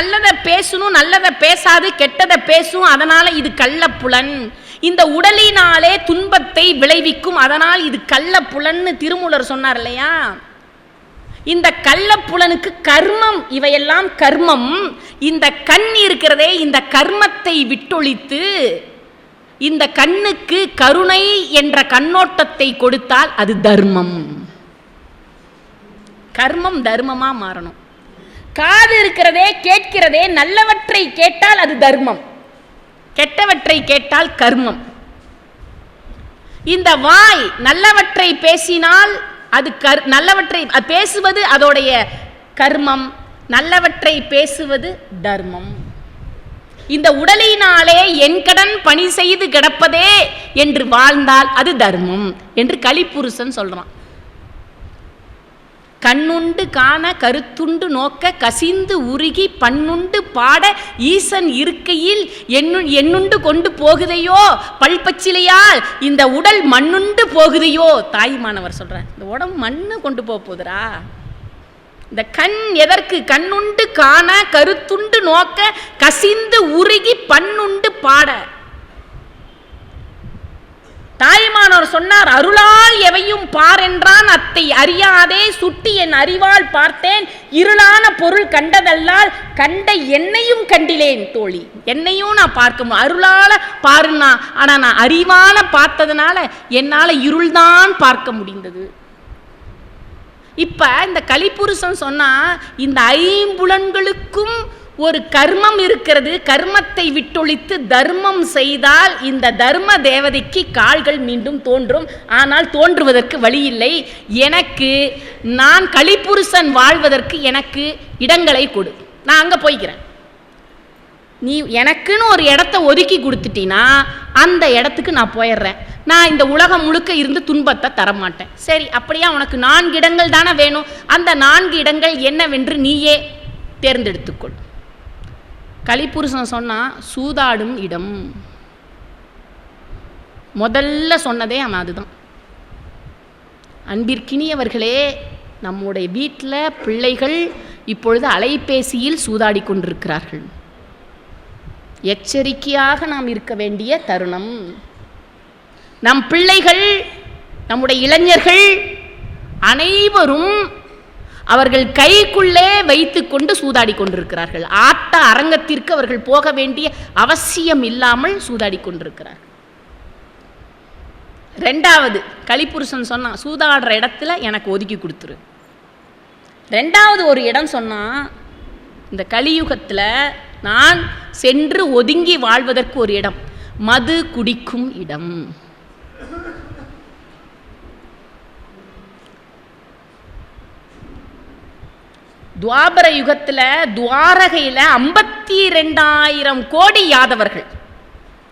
நல்லதை பேசணும் நல்லதை பேசாது கெட்டதை பேசும் அதனால இது கள்ளப்புலன். இந்த உடலினாலே துன்பத்தை விளைவிக்கும் அதனால் இது கள்ளப்புலன்னு திருமூலர் சொன்னார் இல்லையா? இந்த கள்ளப்புலனுக்கு கர்மம் இவையெல்லாம் கர்மம். இந்த கண் இருக்கிறதே இந்த கர்மத்தை விட்டொழித்து இந்த கண்ணுக்கு கருணை என்ற கண்ணோட்டத்தை கொடுத்தால் அது தர்மம். கர்மம் தர்மமா மாறணும். காது இருக்கிறதே கேட்கிறதே நல்லவற்றை கேட்டால் அது தர்மம். கெட்டவற்றை கேட்டால் கர்மம். இந்த வாய் நல்லவற்றை பேசினால் அது கர் நல்லவற்றை பேசுவது அதோடைய கர்மம் நல்லவற்றை பேசுவது தர்மம். இந்த உடலினாலே என் கடன் பணி செய்து கிடப்பதே என்று வாழ்ந்தால் அது தர்மம் என்று கலிப்புருஷன் சொல்றான். கண்ணுண்டு காண கருத்துண்டு நோக்க கசிந்து உருகி பண்ணுண்டு பாட ஈசன் இருக்கையில் என்னு எண்ணுண்டு கொண்டு போகுதையோ? பல்பச்சிலையால் இந்த உடல் மண்ணுண்டு போகுதையோ? தாய்மானவர் சொல்கிறார் இந்த உடம்பு மண்ணு கொண்டு போக போகுதுரா இந்த கண் எதற்கு? கண்ணுண்டு காண கருத்துண்டு நோக்க கசிந்து உருகி பண்ணுண்டு பாட. தாய்மானவர் சொன்னார் அருளால் எவையும் பார் என்றான். அத்தை அறியாதே சுட்டி என் அறிவால் பார்த்தேன். இருளான பொருள் கண்டதல்லால் கண்ட என்னையும் கண்டிலேன் தோழி. என்னையும் நான் பார்க்க முடியும். அருளால பாருன்னா ஆனா நான் அறிவான பார்த்ததுனால என்னால இருள்தான் பார்க்க முடிந்தது. இப்ப இந்த கலிப்புருஷன் சொன்னா இந்த ஐம்புலன்களுக்கும் ஒரு கர்மம் இருக்கிறது கர்மத்தை விட்டொழித்து தர்மம் செய்தால் இந்த தர்ம தேவதைக்கு கால்கள் மீண்டும் தோன்றும். ஆனால் தோன்றுவதற்கு வழி இல்லை எனக்கு நான் கலிபுருஷன் வாழ்வதற்கு எனக்கு இடங்களை கொடு. நான் அங்கே போய்க்கிறேன். நீ எனக்குன்னு ஒரு இடத்த ஒதுக்கி கொடுத்துட்டீன்னா அந்த இடத்துக்கு நான் போயிடுறேன். நான் இந்த உலகம் முழுக்க இருந்து துன்பத்தை தரமாட்டேன். சரி அப்படியா? உனக்கு நான்கு இடங்கள் தானே வேணும். அந்த நான்கு இடங்கள் என்னவென்று நீயே தேர்ந்தெடுத்துக்கொள். கலிப்புருஷன் சொன்னால் சூதாடும் இடம். முதல்ல சொன்னதே அவன் அதுதான். அன்பிற்கினியவர்களே நம்முடைய வீட்டில் பிள்ளைகள் இப்பொழுது அலைபேசியில் சூதாடி கொண்டிருக்கிறார்கள். எச்சரிக்கையாக நாம் இருக்க வேண்டிய தருணம். நம் பிள்ளைகள் நம்முடைய இளைஞர்கள் அனைவரும் அவர்கள் கைக்குள்ளே வைத்துக்கொண்டு சூதாடி கொண்டிருக்கிறார்கள். ஆட்ட அரங்கத்திற்கு அவர்கள் போக வேண்டிய அவசியம் இல்லாமல் சூதாடி கொண்டிருக்கிறார்கள். ரெண்டாவது கலிபுருஷன் சொன்னான் சூதாடுற இடத்துல எனக்கு ஒதுக்கி கொடுத்துரு. ரெண்டாவது ஒரு இடம் சொன்னால் இந்த கலியுகத்தில் நான் சென்று ஒதுங்கி வாழ்வதற்கு ஒரு இடம் மது குடிக்கும் இடம். துவாபர யுகத்தில் துவாரகையில் ஐம்பத்தி ரெண்டாயிரம் கோடி யாதவர்கள்.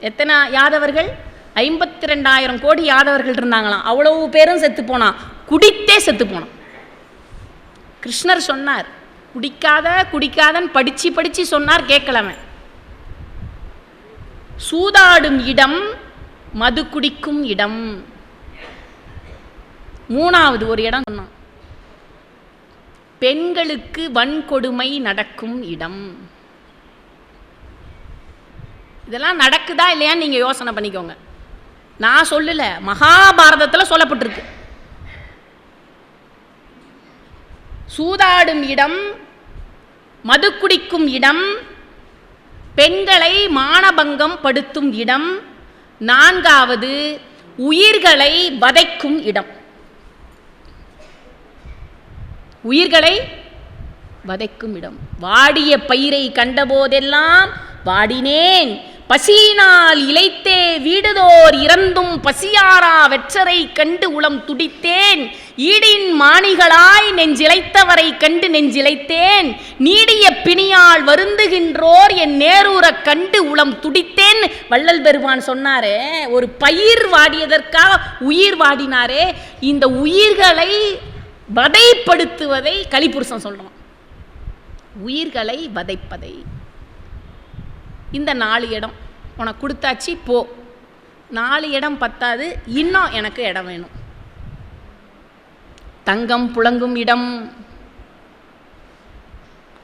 எத்தனை யாதவர்கள்? ஐம்பத்தி ரெண்டாயிரம் கோடி யாதவர்கள் இருந்தாங்களாம். அவ்வளவு பேரும் செத்து போனான். குடித்தே செத்து போனான். கிருஷ்ணர் சொன்னார் குடிக்காத குடிக்காதன்னு படித்து படித்து சொன்னார் கேட்கலவன். சூதாடும் இடம் மது குடிக்கும் இடம். மூணாவது ஒரு இடம் சொன்னான். பெண்களுக்கு வன்கொடுமை நடக்கும் இடம். இதெல்லாம் நடக்குதா இல்லையான்னு நீங்க யோசனை பண்ணிக்கோங்க. நான் சொல்லல மகாபாரதத்தில் சொல்லப்பட்டிருக்கு. சூதாடும் இடம் மது குடிக்கும் இடம் பெண்களை மானபங்கம் படுத்தும் இடம் நான்காவது உயிர்களை வதைக்கும் இடம். உயிர்களை வதைக்கும் இடம். வாடிய பயிரை கண்டபோதெல்லாம் வாடினேன். பசியினால் இழைத்தே வீடுதோர் இறந்தும் பசியாரா வெற்றரை கண்டு உளம் துடித்தேன். ஈடின் மாணிகளாய் நெஞ்சிழைத்தவரை கண்டு நெஞ்சிழைத்தேன். நீடிய பிணியால் வருந்துகின்றோர் என் நேரூரக் கண்டு உளம் துடித்தேன். வள்ளல் பெருமான் சொன்னாரே ஒரு பயிர் வாடியதற்காக உயிர் வாடினாரே. இந்த உயிர்களை வதைப்படுத்துவதை கலிபுருஷன் சொல்றான். உயிர்களை வதைப்பதை. இந்த நாலு இடம் உனக்கு கொடுத்தாச்சு போ. நாலு இடம் பத்தாது இன்னும் எனக்கு இடம் வேணும். தங்கம் புழங்கும் இடம்.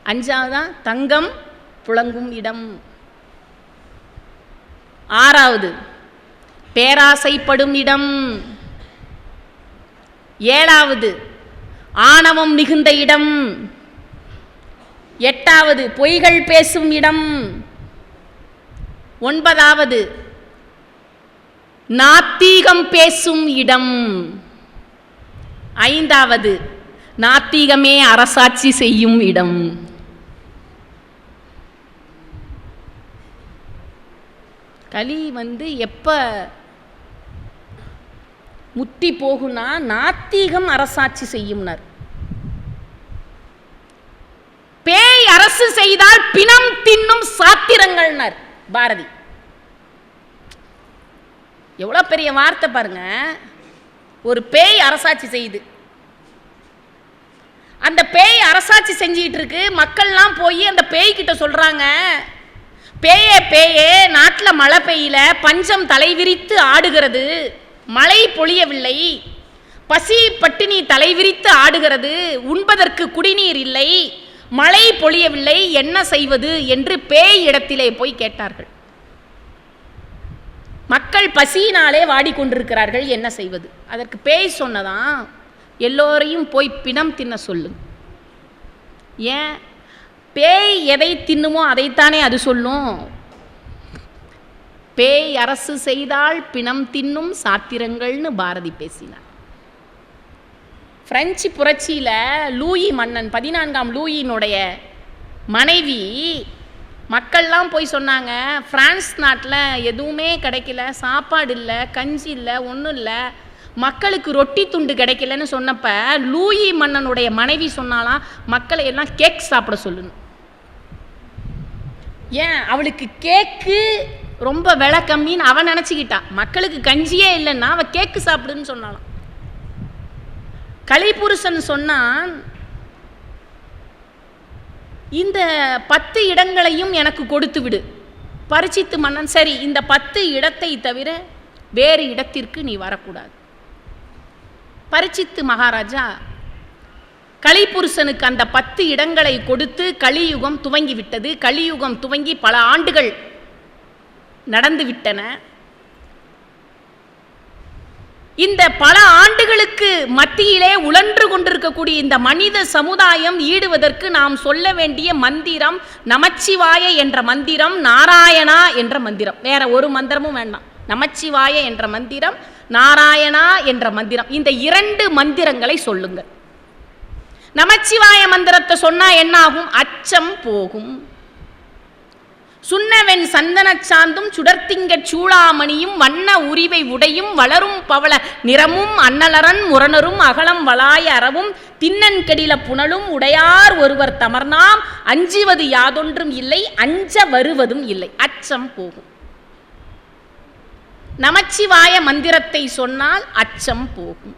அஞ்சாவதா? தங்கம் புழங்கும் இடம். ஆறாவது பேராசைப்படும் இடம். ஏழாவது ஆணவம் மிகுந்த இடம். எட்டாவது பொய்கள் பேசும் இடம். ஒன்பதாவது நாத்தீகம் பேசும் இடம். ஐந்தாவது நாத்தீகமே அரசாட்சி செய்யும் இடம். களி வந்து எப்போ முத்தி போகும்னா நாத்திகம் அரசாட்சி செய்யும்னார். பேய் அரசு செய்தால் பிணம் தின்னும் சாத்திரங்கள்னார் பாரதி. எவ்வளோ பெரிய வார்த்தை பாருங்க. ஒரு பேய் அரசாட்சி செய்யுது. அந்த பேய் அரசாட்சி செஞ்சிட்டு இருக்கு மக்கள்லாம் போய் அந்த பேய் கிட்ட சொல்றாங்க. பேயே பேயே நாட்டில் மழை பெய்யல பஞ்சம் தலைவிரித்து ஆடுகிறது. மழை பொழியவில்லை. பசி பட்டினி தலைவிரித்து ஆடுகிறது. உண்பதற்கு குடிநீர் இல்லை. மழை பொழியவில்லை. என்ன செய்வது என்று பேய் இடத்திலே போய் கேட்டார்கள். மக்கள் பசியினாலே வாடிக்கொண்டிருக்கிறார்கள். என்ன செய்வது? அதற்கு பேய் சொன்னதான் எல்லோரையும் போய் பிணம் தின்ன சொல்லு. ஏன்? பேய் எதை தின்னுமோ அதைத்தானே அது சொல்லும். பேய் அரசு செய்தால் பிணம் தின்னும் சாத்திரங்கள்னு பாரதி பேசினார். பிரெஞ்சு புரட்சியில் லூயி மன்னன் பதினான்காம் லூயினுடைய மனைவி மக்கள்லாம் போய் சொன்னாங்க ஃப்ரான்ஸ் நாட்டில் எதுவுமே கிடைக்கல சாப்பாடு இல்லை கஞ்சி இல்லை ஒன்றும் இல்லை. மக்களுக்கு ரொட்டி துண்டு கிடைக்கலன்னு சொன்னப்ப லூயி மன்னனுடைய மனைவி சொன்னாலாம் மக்களை எல்லாம் கேக் சாப்பிட சொல்லணும். ஏன்? அவளுக்கு கேக்கு ரொம்ப விலை கம்மின்னு அவன் நினச்சிக்கிட்டான் மக்களுக்கு கஞ்சியே இல்லைன்னா அவன் கேக்கு சாப்பிடுன்னு சொன்னாலாம். கலைபுருஷன் சொன்னான் இந்த பத்து இடங்களையும் எனக்கு கொடுத்து விடு. பரிச்சித்து மன்னன் சரி இந்த பத்து இடத்தை தவிர வேறு இடத்திற்கு நீ வரக்கூடாது. பரிச்சித்து மகாராஜா கலிபுருஷனுக்கு அந்த பத்து இடங்களை கொடுத்து கலியுகம் துவங்கி விட்டது கலியுகம் துவங்கி பல ஆண்டுகள் நடந்து விட்டன இந்த பல ஆண்டுகளுக்கு மத்தியிலே உழன்று கொண்டிருக்கக்கூடிய இந்த மனித சமுதாயம் ஈடுவதற்கு நாம் சொல்ல வேண்டிய மந்திரம் நமச்சிவாய என்ற மந்திரம் நாராயணா என்ற மந்திரம். வேற ஒரு மந்திரமும் வேண்டாம். நமச்சிவாய என்ற மந்திரம் நாராயணா என்ற மந்திரம். இந்த இரண்டு மந்திரங்களை சொல்லுங்கள். நமச்சிவாய மந்திரத்தை சொன்னா என்ன ஆகும் அச்சம் போகும். சுண்ணவெண் சந்தனச் சாந்தும் சுடர்த்திங்கச் சூளாமணியும் வண்ண உரிவை உடையும் வளரும் பவள நிறமும் அன்னலரன் முரணரும் அகலம் வளாய அறவும் தின்னன்கடில புனலும் உடையார் ஒருவர் தமர்னாம் அஞ்சுவது யாதொன்றும் இல்லை அஞ்ச வருவதும் இல்லை. அச்சம் போகும். நமச்சிவாய மந்திரத்தை சொன்னால் அச்சம் போகும்.